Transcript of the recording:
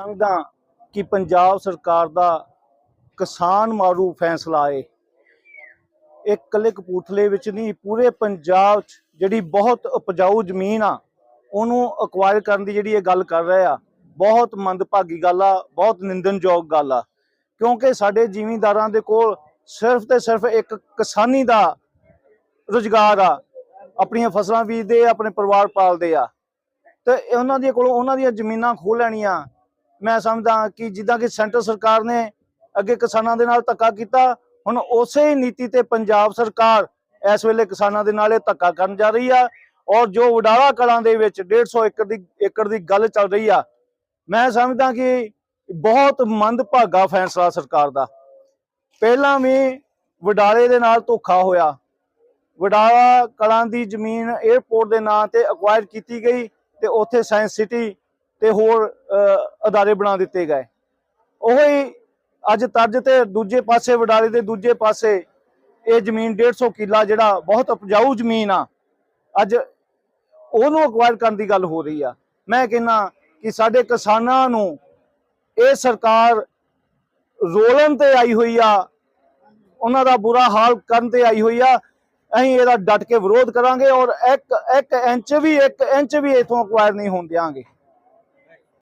ਸਮਝਦਾ ਕਿ ਪੰਜਾਬ ਸਰਕਾਰ ਦਾ ਕਿਸਾਨ ਮਾਰੂ ਫੈਸਲਾ ਏ ਇਹ ਇਕੱਲੇ ਕਪੂਰਥਲੇ ਵਿੱਚ ਨਹੀਂ, ਪੂਰੇ ਪੰਜਾਬ 'ਚ ਜਿਹੜੀ ਬਹੁਤ ਉਪਜਾਊ ਜ਼ਮੀਨ ਆ, ਉਹਨੂੰ ਅਕਵਾਇਰ ਕਰਨ ਦੀ ਜਿਹੜੀ ਇਹ ਗੱਲ ਕਰ ਰਹੇ ਆ, ਬਹੁਤ ਮੰਦਭਾਗੀ ਗੱਲ ਆ, ਬਹੁਤ ਨਿੰਦਨਯੋਗ ਗੱਲ ਆ। ਕਿਉਂਕਿ ਸਾਡੇ ਜ਼ਿਮੀਂਦਾਰਾਂ ਦੇ ਕੋਲ ਸਿਰਫ ਤੇ ਸਿਰਫ ਇੱਕ ਕਿਸਾਨੀ ਦਾ ਰੁਜ਼ਗਾਰ ਆ, ਆਪਣੀਆਂ ਫਸਲਾਂ ਬੀਜਦੇ ਆਪਣੇ ਪਰਿਵਾਰ ਪਾਲਦੇ ਆ। ਤੇ ਉਹਨਾਂ ਦੇ ਕੋਲੋਂ, ਉਹਨਾਂ ਦੀਆਂ ਜ਼ਮੀਨਾਂ ਖੋਹ ਲੈਣੀਆਂ ਮੈਂ ਸਮਝਦਾ ਕਿ ਜਿੱਦਾਂ ਕਿ ਸੈਂਟਰ ਸਰਕਾਰ ਨੇ ਅੱਗੇ ਕਿਸਾਨਾਂ ਦੇ ਨਾਲ ਧੱਕਾ ਕੀਤਾ, ਹੁਣ ਉਸੇ ਹੀ ਨੀਤੀ ਤੇ ਪੰਜਾਬ ਸਰਕਾਰ ਇਸ ਵੇਲੇ ਕਿਸਾਨਾਂ ਦੇ ਨਾਲ ਇਹ ਧੱਕਾ ਕਰਨ ਜਾ ਰਹੀ ਆ ਔਰ ਜੋ ਵਡਾਲਾ ਕਲਾਂ ਦੇ ਵਿੱਚ 150 ਏਕੜ ਦੀ ਏਕੜ ਦੀ ਗੱਲ ਚੱਲ ਰਹੀ ਆ, ਮੈਂ ਸਮਝਦਾ ਕਿ ਬਹੁਤ ਮੰਦਭਾਗਾ ਫੈਸਲਾ ਸਰਕਾਰ ਦਾ। ਪਹਿਲਾਂ ਵੀ ਵਡਾਲੇ ਦੇ ਨਾਲ ਧੋਖਾ ਹੋਇਆ। ਵਡਾਲਾ ਕਲਾਂ ਦੀ ਜ਼ਮੀਨ 에ਅਰਪੋਰਟ ਦੇ ਨਾਂ ਤੇ ਅਕਵਾਇਰ ਕੀਤੀ ਗਈ ਤੇ ਉੱਥੇ ਸਾਇੰਸ ਸਿਟੀ ਤੇ ਹੋਰ ਅਦਾਰੇ ਬਣਾ ਦਿੱਤੇ ਗਏ। ਉਹੀ ਅੱਜ ਤਰਜ ਤੇ ਦੂਜੇ ਪਾਸੇ, ਵਡਾਲੇ ਦੇ ਦੂਜੇ ਪਾਸੇ ਇਹ ਜ਼ਮੀਨ 150 ਕਿੱਲਾ ਜਿਹੜਾ ਬਹੁਤ ਉਪਜਾਊ ਜ਼ਮੀਨ ਆ, ਅੱਜ ਉਹਨੂੰ ਅਕਵਾਇਰ ਕਰਨ ਦੀ ਗੱਲ ਹੋ ਰਹੀ ਆ। ਮੈਂ ਕਹਿੰਨਾ ਕਿ ਸਾਡੇ ਕਿਸਾਨਾਂ ਨੂੰ ਇਹ ਸਰਕਾਰ ਰੋਲਣ ਤੇ ਆਈ ਹੋਈ ਆ, ਉਹਨਾਂ ਦਾ ਬੁਰਾ ਹਾਲ ਕਰਨ ਤੇ ਆਈ ਹੋਈ ਆ। ਅਸੀਂ ਇਹਦਾ ਡਟ ਕੇ ਵਿਰੋਧ ਕਰਾਂਗੇ ਔਰ ਇੱਕ ਇੱਕ ਇੰਚ ਵੀ, ਇੱਕ ਇੰਚ ਵੀ ਇਥੋਂ ਅਕਵਾਇਰ ਨਹੀਂ ਹੋਣ ਦਿਆਂਗੇ।